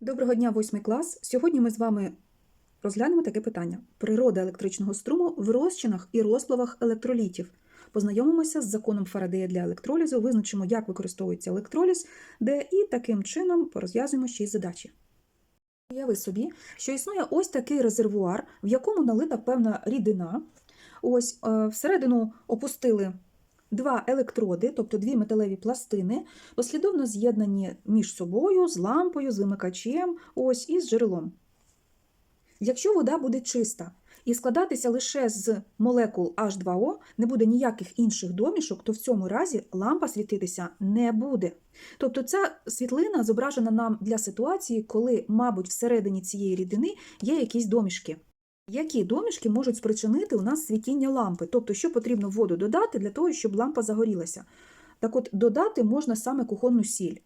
Доброго дня, восьмий клас. Сьогодні ми з вами розглянемо таке питання: природа електричного струму в розчинах і розплавах електролітів. Познайомимося з законом Фарадея для електролізу, визначимо, як використовується електроліз, де і таким чином порозв'язуємо й задачі. Уяви собі, що існує ось такий резервуар, в якому налита певна рідина. Ось е, всередину опустили два електроди, тобто дві металеві пластини, послідовно з'єднані між собою з лампою, з вимикачем, ось і з джерелом. Якщо вода буде чиста і складатися лише з молекул H2O, не буде ніяких інших домішок, то в цьому разі лампа світитися не буде. Тобто ця світлина зображена нам для ситуації, коли, мабуть, всередині цієї рідини є якісь домішки. Які домішки можуть спричинити у нас світіння лампи? Тобто, що потрібно воду додати для того, щоб лампа загорілася? Так от, додати можна саме кухонну сіль.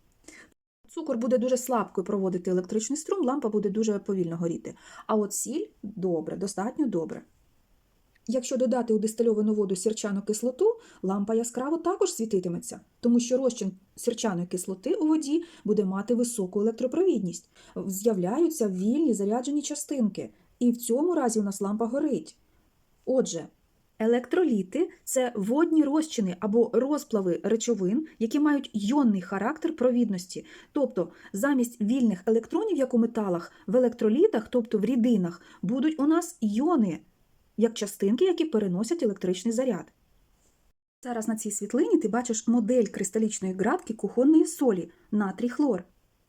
Цукор буде дуже слабко проводити електричний струм, лампа буде дуже повільно горіти. А от сіль добре, достатньо добре. Якщо додати у дистильовану воду сірчану кислоту, лампа яскраво також світитиметься, тому що розчин сірчаної кислоти у воді буде мати високу електропровідність. З'являються вільні заряджені частинки, і в цьому разі у нас лампа горить. Отже, електроліти це водні розчини або розплави речовин, які мають йонний характер провідності. Тобто, замість вільних електронів, як у металах, в електролітах, тобто в рідинах, будуть у нас йони, як частинки, які переносять електричний заряд. Зараз на цій світлині ти бачиш модель кристалічної градки кухонної солі натрій хлор.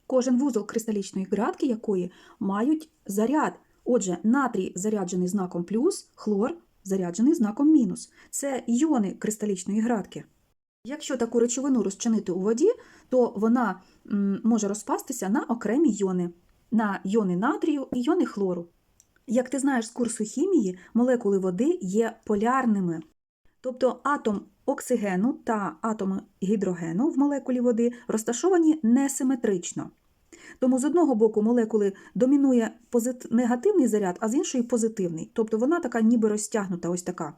Кожен вузол кристалічної градки якої мають заряд. Отже, натрій заряджений знаком плюс, хлор заряджений знаком мінус. Це йони кристалічної градки. Якщо таку речовину розчинити у воді, то вона може розпастися на окремі йони, на йони натрію і йони хлору. Як ти знаєш з курсу хімії, молекули води є полярними. Тобто атом оксигену та атом гідрогену в молекулі води розташовані несиметрично. Тому з одного боку молекули домінує негативний заряд, а з іншої позитивний. Тобто вона така ніби розтягнута, ось така.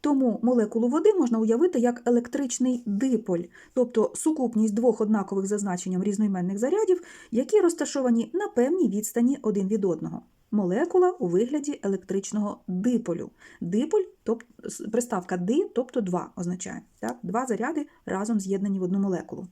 Тому молекулу води можна уявити як електричний диполь, тобто сукупність двох однакових за значенням різноіменних зарядів, які розташовані на певній відстані один від одного. Молекула у вигляді електричного диполю. Диполь, тобто приставка ди, тобто два означає. Так? Два заряди разом з'єднані в одну молекулу.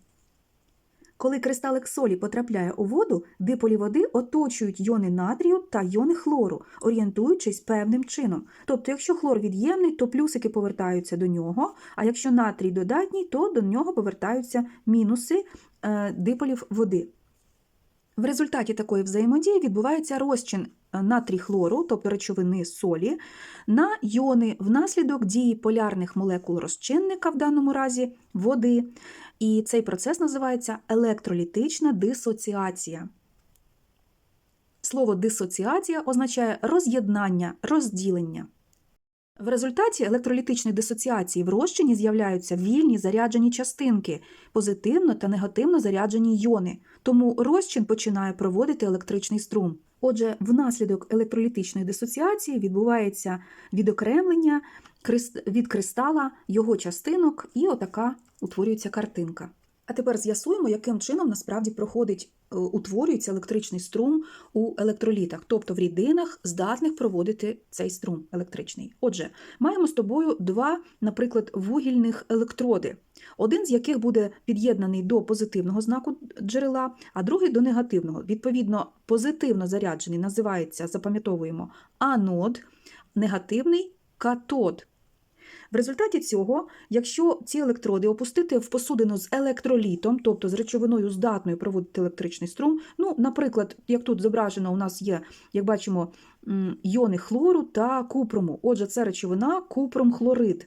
Коли кристалик солі потрапляє у воду, диполі води оточують йони натрію та йони хлору, орієнтуючись певним чином. Тобто, якщо хлор від'ємний, то плюсики повертаються до нього, а якщо натрій додатній, то до нього повертаються мінуси е, диполів води. В результаті такої взаємодії відбувається розчин натрій хлору, тобто речовини солі, на йони внаслідок дії полярних молекул розчинника, в даному разі води. І цей процес називається електролітична дисоціація. Слово дисоціація означає роз'єднання, розділення. В результаті електролітичної дисоціації в розчині з'являються вільні заряджені частинки, позитивно та негативно заряджені йони, тому розчин починає проводити електричний струм. Отже, внаслідок електролітичної дисоціації відбувається відокремлення від кристала його частинок, і отака утворюється картинка. А тепер з'ясуємо, яким чином насправді проходить, утворюється електричний струм у електролітах, тобто в рідинах, здатних проводити цей струм електричний. Отже, маємо з тобою два, наприклад, вугільних електроди, один з яких буде під'єднаний до позитивного знаку джерела, а другий до негативного. Відповідно, позитивно заряджений називається, запам'ятовуємо, анод, негативний катод. В результаті цього, якщо ці електроди опустити в посудину з електролітом, тобто з речовиною здатною проводити електричний струм, ну, наприклад, як тут зображено, у нас є, як бачимо, йони хлору та купруму. Отже, це речовина купром-хлорид.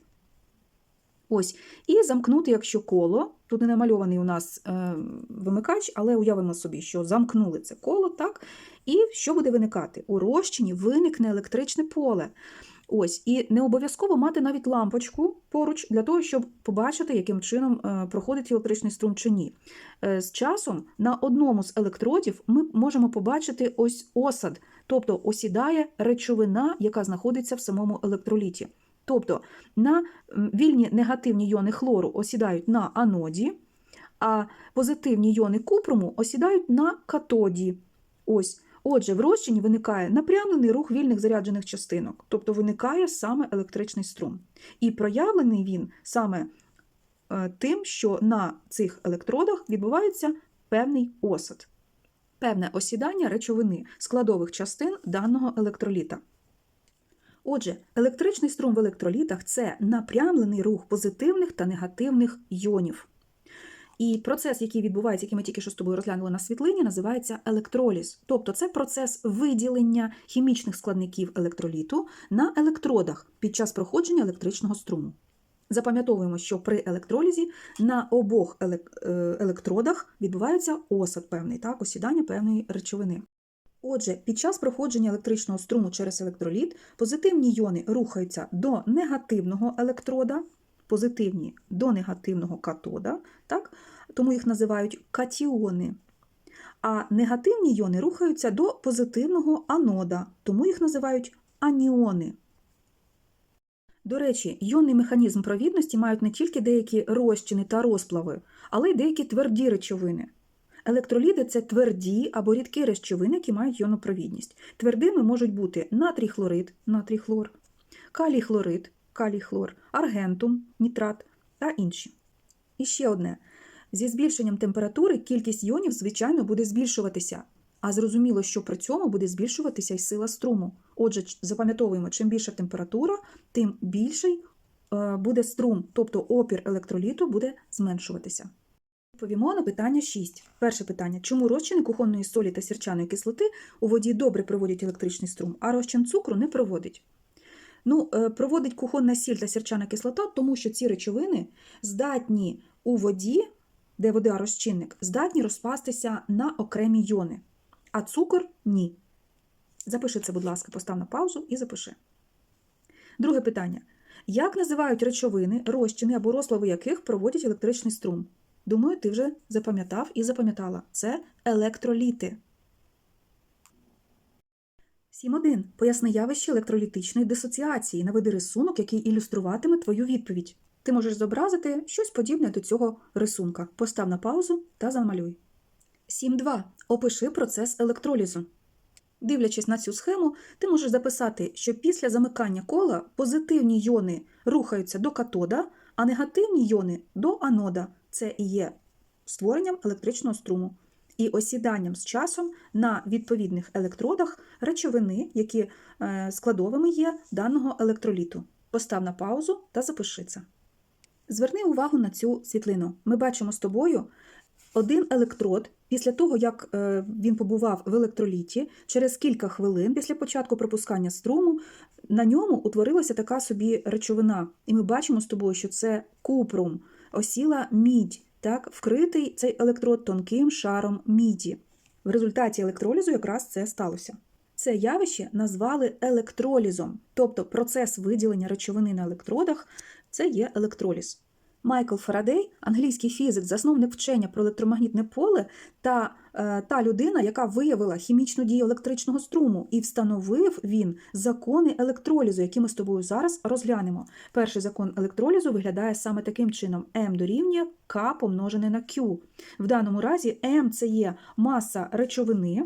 Ось, І замкнути, якщо коло, тут не намальований у нас е, вимикач, але уявимо собі, що замкнули це коло, так? І що буде виникати? У розчині виникне електричне поле. Ось, І не обов'язково мати навіть лампочку поруч для того, щоб побачити, яким чином е, проходить електричний струм чи ні. Е, з часом на одному з електродів ми можемо побачити ось осад, тобто осідає речовина, яка знаходиться в самому електроліті. Тобто на вільні негативні йони хлору осідають на аноді, а позитивні йони купруму осідають на катоді. Ось. Отже, в розчині виникає напрямлений рух вільних заряджених частинок, тобто виникає саме електричний струм. І проявлений він саме е, тим, що на цих електродах відбувається певний осад, певне осідання речовини складових частин даного електроліта. Отже, електричний струм в електролітах це напрямлений рух позитивних та негативних йонів. І процес, який відбувається, який ми тільки що з тобою розглянули на світлині, називається електроліз. Тобто це процес виділення хімічних складників електроліту на електродах під час проходження електричного струму. Запам'ятовуємо, що при електролізі на обох е, електродах відбувається осад певний, так, осідання певної речовини. Отже, під час проходження електричного струму через електроліт позитивні йони рухаються до негативного електрода, позитивні до негативного катода, так? тому їх називають катіони. А негативні йони рухаються до позитивного анода, тому їх називають аніони. До речі, йонний механізм провідності мають не тільки деякі розчини та розплави, але й деякі тверді речовини. Електроліди це тверді або рідкі речовини, які мають йонопровідність. Твердими можуть бути натрій хлорид, натрій хлор, калій хлорид, калій хлор, аргентум, нітрат та інші. І ще одне. Зі збільшенням температури кількість йонів, звичайно, буде збільшуватися. А зрозуміло, що при цьому буде збільшуватися й сила струму. Отже, запам'ятовуємо, чим більша температура, тим більший е, буде струм, тобто опір електроліту буде зменшуватися. Відповімо на питання 6. Перше питання. Чому розчини кухонної солі та сірчаної кислоти у воді добре проводять електричний струм, а розчин цукру не проводить? Ну, е, проводить кухонна сіль та сірчана кислота, тому що ці речовини здатні у воді, де вода розчинник, здатні розпастися на окремі йони, а цукор ні. Запиши це, будь ласка, постав на паузу і запиши. Друге питання. Як називають речовини, розчини або розплави яких проводять електричний струм? Думаю, ти вже запам'ятав і запам'ятала. Це електроліти. 7.1. Поясни явище електролітичної дисоціації. Наведи рисунок, який ілюструватиме твою відповідь. Ти можеш зобразити щось подібне до цього рисунка. Постав на паузу та замалюй. 7.2. Опиши процес електролізу. Дивлячись на цю схему, ти можеш записати, що після замикання кола позитивні йони рухаються до катода, а негативні йони до анода. Це і є створенням електричного струму і осіданням з часом на відповідних електродах речовини, які е, складовими є даного електроліту. Постав на паузу та запиши це. Зверни увагу на цю світлину. Ми бачимо з тобою один електрод після того, як е, він побував в електроліті, через кілька хвилин після початку пропускання струму, на ньому утворилася така собі речовина. І ми бачимо з тобою, що це купрум, осіла мідь, так, вкритий цей електрод тонким шаром міді. В результаті електролізу якраз це сталося. Це явище назвали електролізом, тобто процес виділення речовини на електродах це є електроліз. Майкл Фарадей, англійський фізик, засновник вчення про електромагнітне поле, та е, та людина, яка виявила хімічну дію електричного струму, і встановив він закони електролізу, які ми з тобою зараз розглянемо. Перший закон електролізу виглядає саме таким чином: М дорівнює К помножене на Q. В даному разі М це є маса речовини.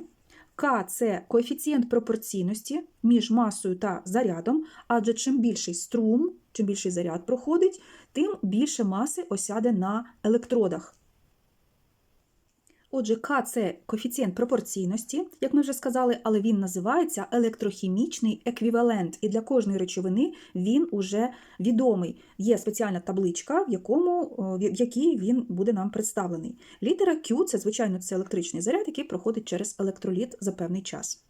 К це коефіцієнт пропорційності між масою та зарядом, адже чим більший струм, чим більший заряд проходить, тим більше маси осяде на електродах. Отже, К це коефіцієнт пропорційності, як ми вже сказали, але він називається електрохімічний еквівалент, і для кожної речовини він уже відомий. Є спеціальна табличка, в, якому, в якій він буде нам представлений. Літера Q це, звичайно, це електричний заряд, який проходить через електроліт за певний час.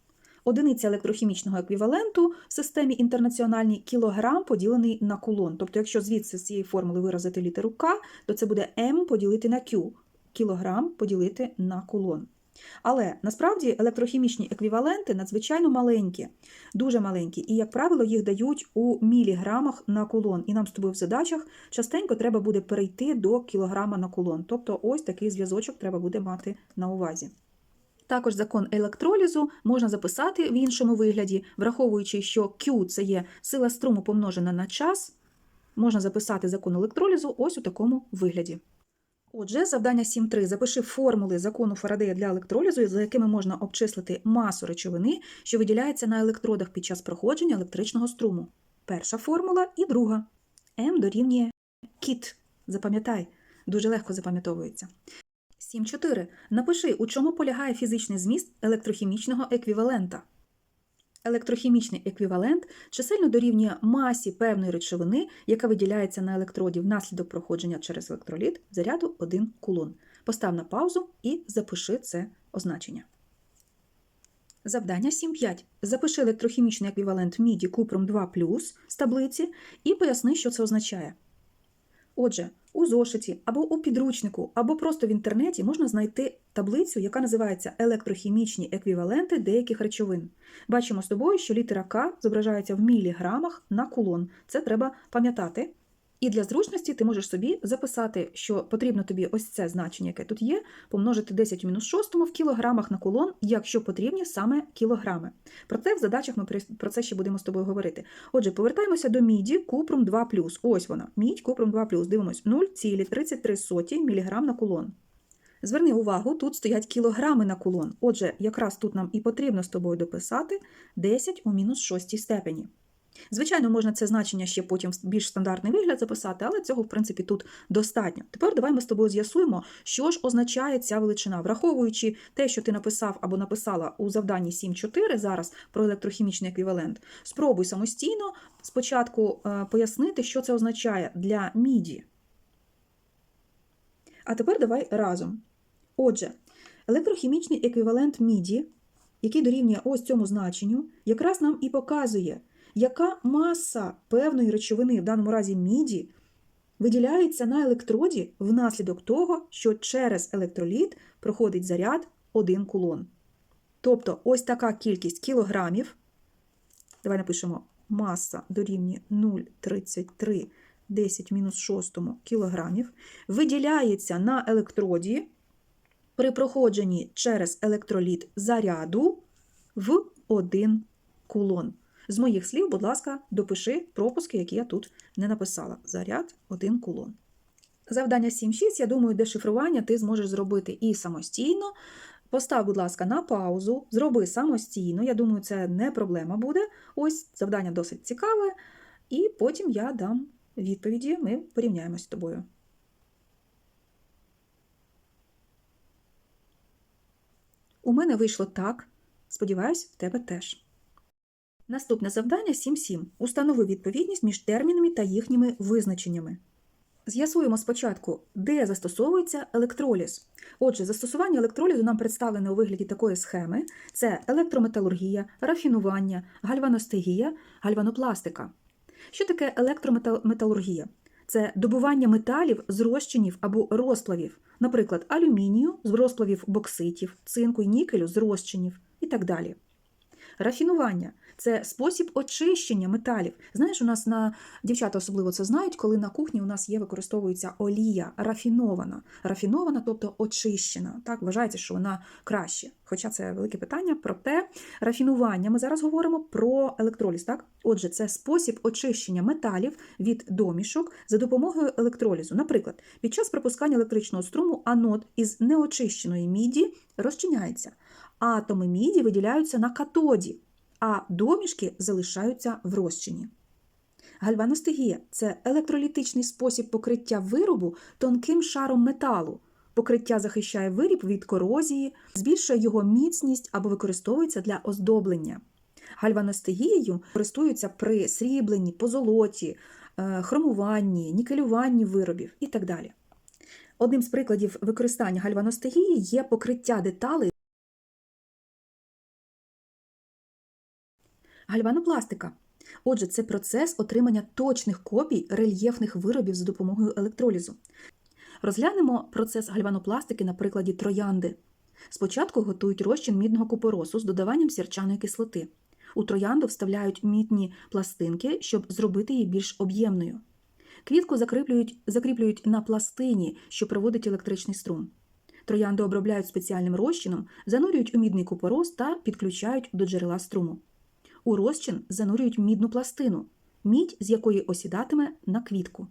Одиниця електрохімічного еквіваленту в системі інтернаціональній кілограм поділений на кулон. Тобто, якщо звідси з цієї формули виразити літеру К, то це буде М поділити на Q, кілограм поділити на кулон. Але насправді електрохімічні еквіваленти надзвичайно маленькі, дуже маленькі, і, як правило, їх дають у міліграмах на кулон. І нам з тобою в задачах частенько треба буде перейти до кілограма на кулон. Тобто ось такий зв'язочок треба буде мати на увазі. Також закон електролізу можна записати в іншому вигляді, враховуючи, що Q – це є сила струму помножена на час, можна записати закон електролізу ось у такому вигляді. Отже, завдання 7.3. Запиши формули закону Фарадея для електролізу, за якими можна обчислити масу речовини, що виділяється на електродах під час проходження електричного струму. Перша формула і друга. М дорівнює кіт. Запам'ятай, дуже легко запам'ятовується. 7.4. Напиши, у чому полягає фізичний зміст електрохімічного еквівалента. Електрохімічний еквівалент чисельно дорівнює масі певної речовини, яка виділяється на електроді внаслідок проходження через електроліт заряду 1 кулон. Постав на паузу і запиши це означення. Завдання 7.5. Запиши електрохімічний еквівалент міді купром 2 з таблиці і поясни, що це означає. Отже, у зошиті або у підручнику, або просто в інтернеті можна знайти таблицю, яка називається електрохімічні еквіваленти деяких речовин. Бачимо з тобою, що літера К зображається в міліграмах на кулон. Це треба пам'ятати. І для зручності ти можеш собі записати, що потрібно тобі ось це значення, яке тут є, помножити 10 в мінус 6 в кілограмах на кулон, якщо потрібні саме кілограми. Проте в задачах ми про це ще будемо з тобою говорити. Отже, повертаємося до міді купрум 2 Ось вона. Мідь купрум 2 Дивимось 0,33 мг на кулон. Зверни увагу, тут стоять кілограми на кулон. Отже, якраз тут нам і потрібно з тобою дописати 10 у мінус 6 степені. Звичайно, можна це значення ще потім в більш стандартний вигляд записати, але цього, в принципі, тут достатньо. Тепер давай ми з тобою з'ясуємо, що ж означає ця величина, враховуючи те, що ти написав або написала у завданні 7.4 зараз про електрохімічний еквівалент. Спробуй самостійно спочатку е, пояснити, що це означає для міді. А тепер давай разом. Отже, електрохімічний еквівалент міді, який дорівнює ось цьому значенню, якраз нам і показує яка маса певної речовини, в даному разі міді, виділяється на електроді внаслідок того, що через електроліт проходить заряд 1 кулон. Тобто ось така кількість кілограмів, давай напишемо маса дорівнює 0,33 10 мінус 6 кілограмів, виділяється на електроді при проходженні через електроліт заряду в 1 кулон. З моїх слів, будь ласка, допиши пропуски, які я тут не написала. Заряд один кулон. Завдання 7.6, я думаю, дешифрування ти зможеш зробити і самостійно. Постав, будь ласка, на паузу, зроби самостійно. Я думаю, це не проблема буде. Ось завдання досить цікаве. І потім я дам відповіді, ми порівняємось з тобою. У мене вийшло так. Сподіваюсь, в тебе теж. Наступне завдання 7.7. Установи відповідність між термінами та їхніми визначеннями. З'ясуємо спочатку, де застосовується електроліз. Отже, застосування електролізу нам представлене у вигляді такої схеми: це електрометалургія, рафінування, гальваностегія, гальванопластика. Що таке електрометалургія? Це добування металів з розчинів або розплавів, наприклад, алюмінію з розплавів бокситів, цинку і нікелю з розчинів і так далі. Рафінування це спосіб очищення металів. Знаєш, у нас на дівчата особливо це знають, коли на кухні у нас є використовується олія рафінована. Рафінована, тобто очищена. Так, вважається, що вона краще. Хоча це велике питання. Проте рафінування ми зараз говоримо про електроліз. Так, отже, це спосіб очищення металів від домішок за допомогою електролізу. Наприклад, під час пропускання електричного струму анод із неочищеної міді розчиняється. Атоми міді виділяються на катоді а домішки залишаються в розчині. Гальваностегія це електролітичний спосіб покриття виробу тонким шаром металу. Покриття захищає виріб від корозії, збільшує його міцність або використовується для оздоблення. Гальваностегією користуються при срібленні, позолоті, е, хромуванні, нікелюванні виробів і так далі. Одним з прикладів використання гальваностегії є покриття деталей Гальванопластика. Отже, це процес отримання точних копій рельєфних виробів за допомогою електролізу. Розглянемо процес гальванопластики на прикладі троянди. Спочатку готують розчин мідного купоросу з додаванням сірчаної кислоти. У троянду вставляють мідні пластинки, щоб зробити її більш об'ємною. Квітку закріплюють, закріплюють на пластині, що проводить електричний струм. Троянду обробляють спеціальним розчином, занурюють у мідний купорос та підключають до джерела струму. У розчин занурюють мідну пластину, мідь, з якої осідатиме на квітку.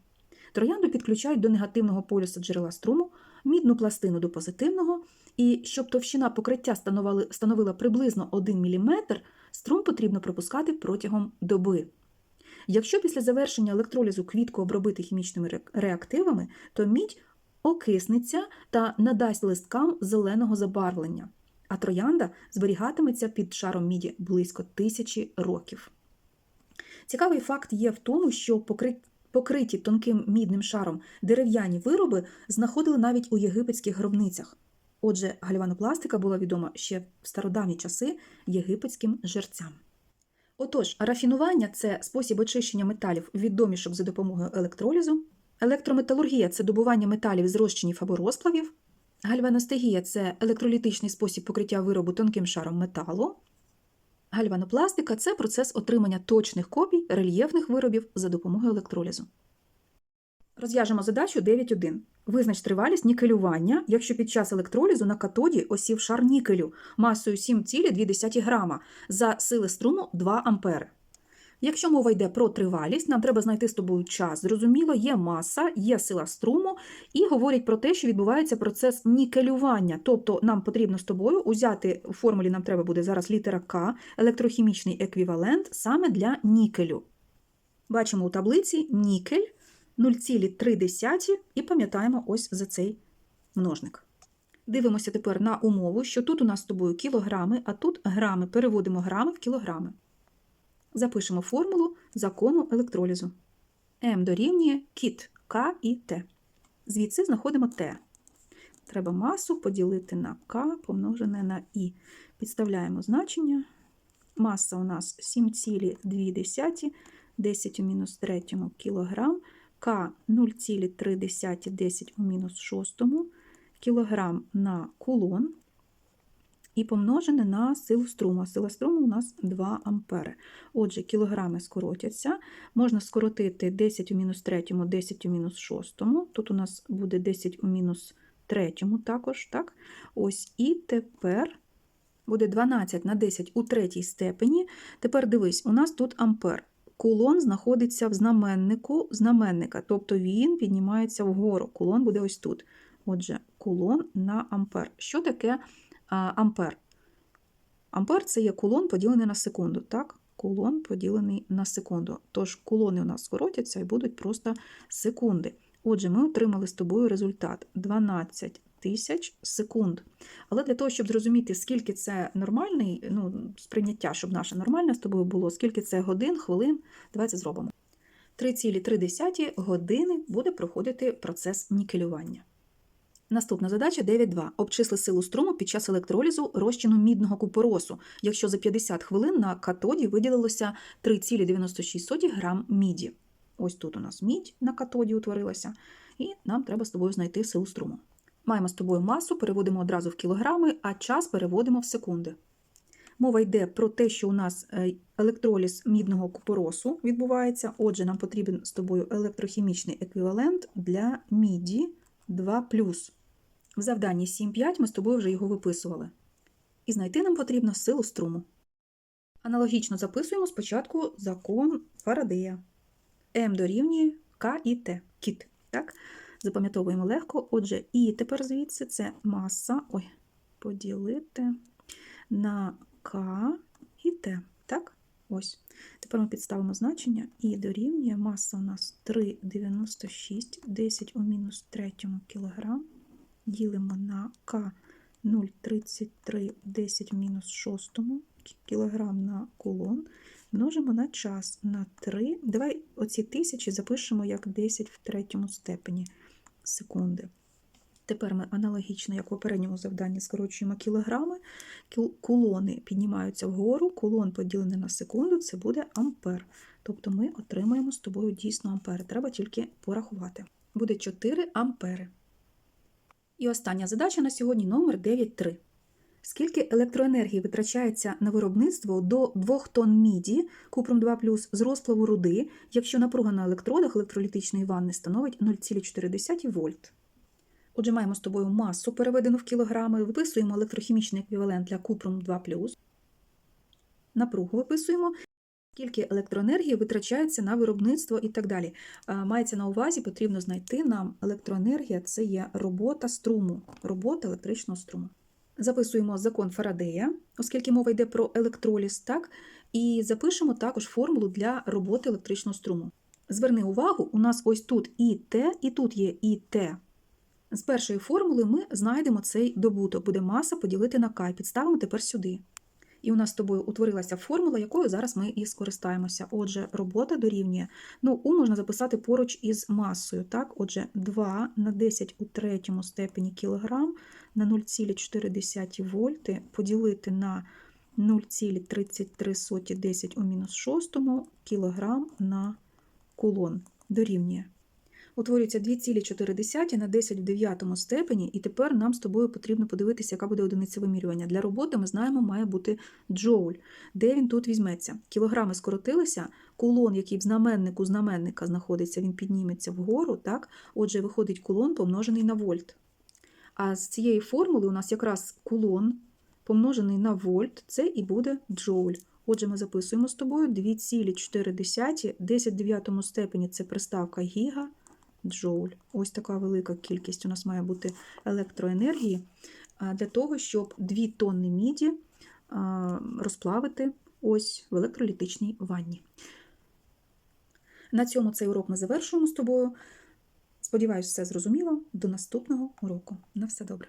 Троянду підключають до негативного полюса джерела струму, мідну пластину до позитивного, і щоб товщина покриття становила приблизно 1 мм, струм потрібно пропускати протягом доби. Якщо після завершення електролізу квітку обробити хімічними реактивами, то мідь окиснеться та надасть листкам зеленого забарвлення, а троянда зберігатиметься під шаром міді близько тисячі років. Цікавий факт є в тому, що покриті тонким мідним шаром дерев'яні вироби знаходили навіть у єгипетських гробницях. Отже, гальванопластика була відома ще в стародавні часи єгипетським жерцям. Отож, рафінування це спосіб очищення металів від домішок за допомогою електролізу. Електрометалургія це добування металів з розчинів або розплавів. Гальваностегія це електролітичний спосіб покриття виробу тонким шаром металу. Гальванопластика це процес отримання точних копій рельєфних виробів за допомогою електролізу. Розв'яжемо задачу 9.1. Визнач тривалість нікелювання, якщо під час електролізу на катоді осів шар нікелю масою 7,2 грама за сили струму 2 ампери. Якщо мова йде про тривалість, нам треба знайти з тобою час. Зрозуміло, є маса, є сила струму, і говорять про те, що відбувається процес нікелювання. Тобто нам потрібно з тобою узяти у формулі нам треба буде зараз літера К, електрохімічний еквівалент саме для нікелю. Бачимо у таблиці нікель 0,3 і пам'ятаємо ось за цей множник. Дивимося тепер на умову, що тут у нас з тобою кілограми, а тут грами. Переводимо грами в кілограми. Запишемо формулу закону електролізу. М дорівнює кіт К і Т. Звідси знаходимо Т. Треба масу поділити на К помножене на І. Підставляємо значення. Маса у нас 7,2, 10 у мінус 3 кілограм. К 0,3 10 у мінус 6 кілограм на кулон і помножене на силу струму. Сила струму у нас 2 ампери. Отже, кілограми скоротяться. Можна скоротити 10 у мінус 3, 10 у мінус 6. Тут у нас буде 10 у мінус 3 також. так? Ось, І тепер буде 12 на 10 у третій степені. Тепер дивись, у нас тут ампер. Кулон знаходиться в знаменнику знаменника, тобто він піднімається вгору. Кулон буде ось тут. Отже, кулон на ампер. Що таке ампер? Ампер це є кулон поділений на секунду. Так? Кулон поділений на секунду. Тож кулони у нас скоротяться і будуть просто секунди. Отже, ми отримали з тобою результат 12 тисяч секунд. Але для того, щоб зрозуміти, скільки це нормальний, ну, сприйняття, щоб наше нормальне з тобою було, скільки це годин, хвилин, давай це зробимо. 3,3 години буде проходити процес нікелювання. Наступна задача 9.2. Обчисли силу струму під час електролізу розчину мідного купоросу, якщо за 50 хвилин на катоді виділилося 3,96 грам міді. Ось тут у нас мідь на катоді утворилася, і нам треба з тобою знайти силу струму. Маємо з тобою масу, переводимо одразу в кілограми, а час переводимо в секунди. Мова йде про те, що у нас е, електроліз мідного купоросу відбувається. Отже, нам потрібен з тобою електрохімічний еквівалент для міді 2. В завданні 7.5 ми з тобою вже його виписували. І знайти нам потрібно силу струму. Аналогічно записуємо спочатку закон Фарадея. М дорівнює К і Т. Кіт. Так? Запам'ятовуємо легко. Отже, І тепер звідси це маса. Ой, поділити на К і Т. Так? Ось. Тепер ми підставимо значення і дорівнює маса у нас 3,96, 10 у мінус 3 кілограм. Ділимо на К 0,33, 10 в мінус 6 кілограм на кулон. Множимо на час на 3. Давай оці тисячі запишемо як 10 в третьому степені секунди. Тепер ми аналогічно, як у попередньому завданні, скорочуємо кілограми. Кіл- Кулони піднімаються вгору, кулон поділений на секунду, це буде ампер. Тобто ми отримаємо з тобою дійсно ампери. Треба тільки порахувати. Буде 4 ампери. І остання задача на сьогодні номер 9.3. Скільки електроенергії витрачається на виробництво до 2 тонн міді, купром 2 з розплаву руди, якщо напруга на електродах електролітичної ванни становить 0,4 вольт? Отже, маємо з тобою масу, переведену в кілограми, виписуємо електрохімічний еквівалент для купром 2 напругу виписуємо, скільки електроенергії витрачається на виробництво і так далі. Е, Мається на увазі, потрібно знайти нам електроенергія це є робота струму, робота електричного струму. Записуємо закон Фарадея, оскільки мова йде про електроліз, так? І запишемо також формулу для роботи електричного струму. Зверни увагу, у нас ось тут і Т, і тут є і Т. З першої формули ми знайдемо цей добуток. Буде маса поділити на К. Підставимо тепер сюди. І у нас з тобою утворилася формула, якою зараз ми і скористаємося. Отже, робота дорівнює. Ну, У можна записати поруч із масою. Так? Отже, 2 на 10 у третьому степені кілограм на 0,4 вольти поділити на 0,33 10 у мінус 6 кілограм на кулон. Дорівнює. Утворюється 2,4 на 10 в 9 степені, і тепер нам з тобою потрібно подивитися, яка буде одиниця вимірювання. Для роботи ми знаємо, має бути джоуль. Де він тут візьметься? Кілограми скоротилися, кулон, який в знаменнику знаменника знаходиться, він підніметься вгору. так? Отже, виходить кулон помножений на вольт. А з цієї формули у нас якраз кулон помножений на вольт, це і буде джоуль. Отже, ми записуємо з тобою 2,4, 10 в 9 степені це приставка гіга, джоуль. Ось така велика кількість у нас має бути електроенергії для того, щоб 2 тонни міді розплавити ось в електролітичній ванні. На цьому цей урок ми завершуємо з тобою. Сподіваюсь, все зрозуміло. До наступного уроку. На все добре.